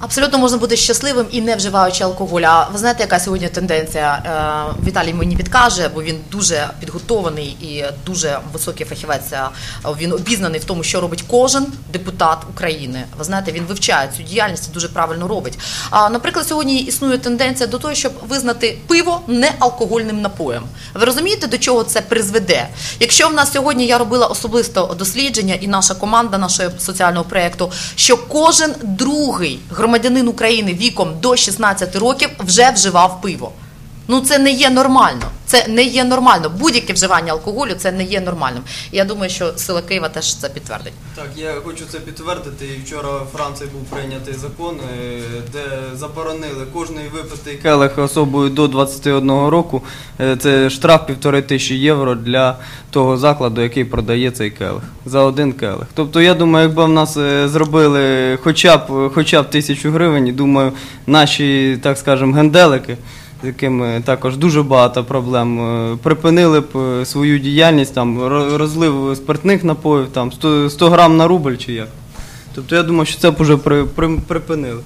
Абсолютно можна бути щасливим і не вживаючи алкоголь. А ви знаєте, яка сьогодні тенденція? Е, Віталій мені підкаже, бо він дуже підготований і дуже високий фахівець. Е, Він обізнаний в тому, що робить кожен депутат України. Ви знаєте, він вивчає цю діяльність і дуже правильно робить. А наприклад, сьогодні існує тенденція до того, щоб визнати пиво неалкогольним напоєм. Ви розумієте, до чого це призведе? Якщо в нас сьогодні я робила особисто дослідження, і наша команда нашого соціального проєкту, що кожен другий громадянин України віком до 16 років вже вживав пиво. Ну це не є нормально. Це не є нормально. Будь-яке вживання алкоголю це не є нормальним. Я думаю, що сила Києва теж це підтвердить. Так, я хочу це підтвердити. І Вчора в Франції був прийнятий закон, е, де заборонили кожний випитий келих особою до 21 року. Е, Це штраф півтори тисячі євро для того закладу, який продає цей келих за один келих. Тобто, я думаю, якби в нас е, зробили хоча б хоча б тисячу гривень, думаю, наші, так скажемо, генделики. З якими також дуже багато проблем. е, Припинили б е, свою діяльність, там розлив спиртних напоїв, там 100, 100 грам на рубль чи як. Тобто я думаю, що це б уже при, при, припинили.